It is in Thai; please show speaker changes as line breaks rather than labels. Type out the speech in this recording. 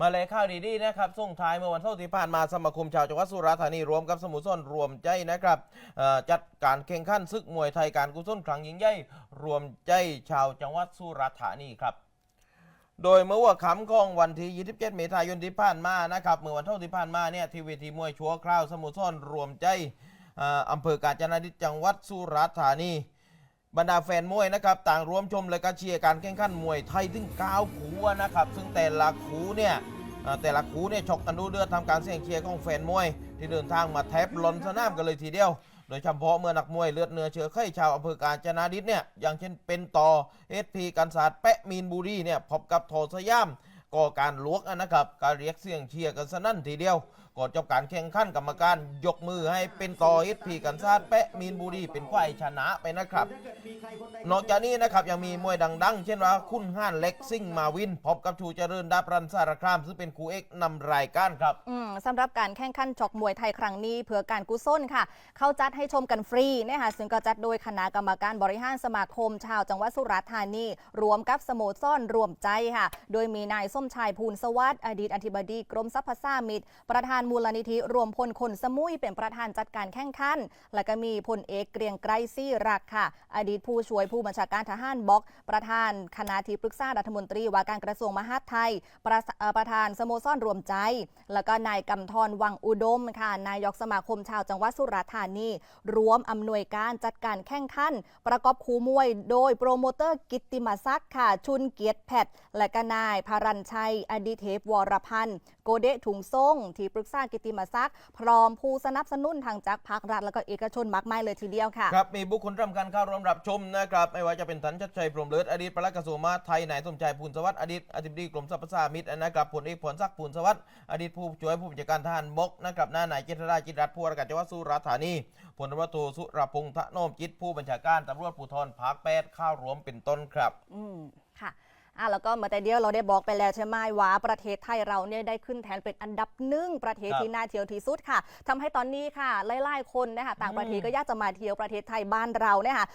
มาเลยข่าวดีๆนะครับส่งท้ายเมื่อวันเสาร์ที่ผ่านมาสมาคมชาวจังหวัดสุราษฎร์ธานีรวมกับสมุทรสนรวมใจนะครับจัดการแข่งขันศึกมวยไทยการกุศลครั้งยิ่งใหญ่รวมใจชาวจังหวัดสุราษฎร์ธานีครับโดยเมื่อว่าคำของวันที่ 27 เมษายนที่ผ่านมานะครับเมื่อวันเท่าที่ผ่านมาเนี่ยที่เวทีมวยชัวคราวสมุทรสนรวมใจเอ่ออำเภอกาญจนดิตจังหวัดสุราษฎร์ธานี บรรดาแฟนมวยนะครับต่างร่วมชมและก็เชียร์การแข่งขันมวยไทยถึง9คู่นะครับซึ่งแต่ละคู่เนี่ยแต่ละคู่เนี่ยชกกันดูเดือดทำการเสี่ยงเชียร์ของแฟนมวย ที่เดินทางมาแทบล้นสนามกันเลยทีเดียว โดยเฉพาะเมื่อนักมวยเลือดเนื้อเชื้อไข้ชาวอำเภอกาญจนาดิษเนี่ยอย่างเช่นเป็นต่อเอสพีกันศาสตร์แปะมีนบุรีเนี่ยพบกับโทสยามก็การลวกนะครับการเรียกเสียงเชียร์กันสนั่นทีเดียวก่อนจบการแข่งขันกรรมการยกมือให้เป็นต่อเอสพีกันซาดแปะมีนบุรีเป็นฝ่ายชนะไปนะครับ นอกจากนี้นะครับยังมีมวยดัง ๆ เช่นว่าคุณห้านเล็กซิ่งมาวิน พบกับชูเจริญดาบรันสารคราม ซึ่งเป็นคู่เอกนำรายการครับ
อืมสำหรับการแข่งขันจกมวยไทยครั้งนี้เพื่อการกุศลค่ะ เขาจัดให้ชมกันฟรีนะคะซึ่งก็จัดโดยคณะกรรมการบริหารสมาคม ชาวจังหวัดสุราษฎร์ธานีรวมกับสโมสรรวมใจค่ะ โดยมีนายส้มชายภูลสวัสดิ์อดีตอธิบดีกรมสรรพย์สามิตประธานมูลนิธิรวมพลคนสมุยเป็นประธานจัดการแข่งขัน และก็มีพลเอกเกรียงไกรซี่รักค่ะ อดีตผู้ช่วยผู้บัญชาการทหารบกประธานคณะที่ปรึกษารัฐมนตรีว่าการกระทรวงมหาดไทย ประประธานสโมสรรวมใจ แล้วก็นายกำธรวังอุดมค่ะ นายกสมาคมชาวจังหวัดสุราษฎร์ธานีรวมอำนวยการจัดการแข่งขัน ประกอบคูมวย โดยโปรโมเตอร์กิตติมาศักดิ์ค่ะ ชุนเกียรติแพทย์และก็นายพารัญชัย อดีเทพวรพันธ์ โกเดถุงส่งที่ปรึกษาร้างกิติมศักดิ์พร้อมผู้สนับสนุนทางจากภาครัฐ และก็เอกชนมากมายเลยทีเดียวค่ะ
ครับ มีบุคคลสำคัญเข้าร่วมรับชมนะครับไม่ว่าจะเป็นทันชัดชัยพรมเลิศอดีตปลัดกระทรวงมหาดไทยนายสมชายภูลสวัสดิ์อดีตอธิบดีกรมสรรพสามิตนะครับผลเอกผลศักดิ์ภูลสวัสดิ์อดีตผู้ช่วยผู้บัญชาการทหารบกนะครับหน้านายเจษฎาจิตรัตน์ผู้ว่าราชการจังหวัดสุราษฎร์ธานีพลตำรวจโทสุรพงษ์ทะโนมจิตผู้บัญชาการตำรวจภูธรภาคแปดเข้ารวมเป็นต้นครับ
อืมค่ะ อะแล้วก็เมื่อแต่เดียวเราได้บอกไปแล้วใช่ไหมว่าประเทศไทยเราเนี่ยได้ขึ้นแทนเป็นอันดับหนึ่งประเทศ
ครับ
ที่น่าเที่ยวที่สุดค่ะทำให้ตอนนี้ค่ะหลายๆคนนะคะต่างประเทศ
อืม
ก็อยากจะมาเที่ยวประเทศไทยบ้านเราเนี่ยค่ะ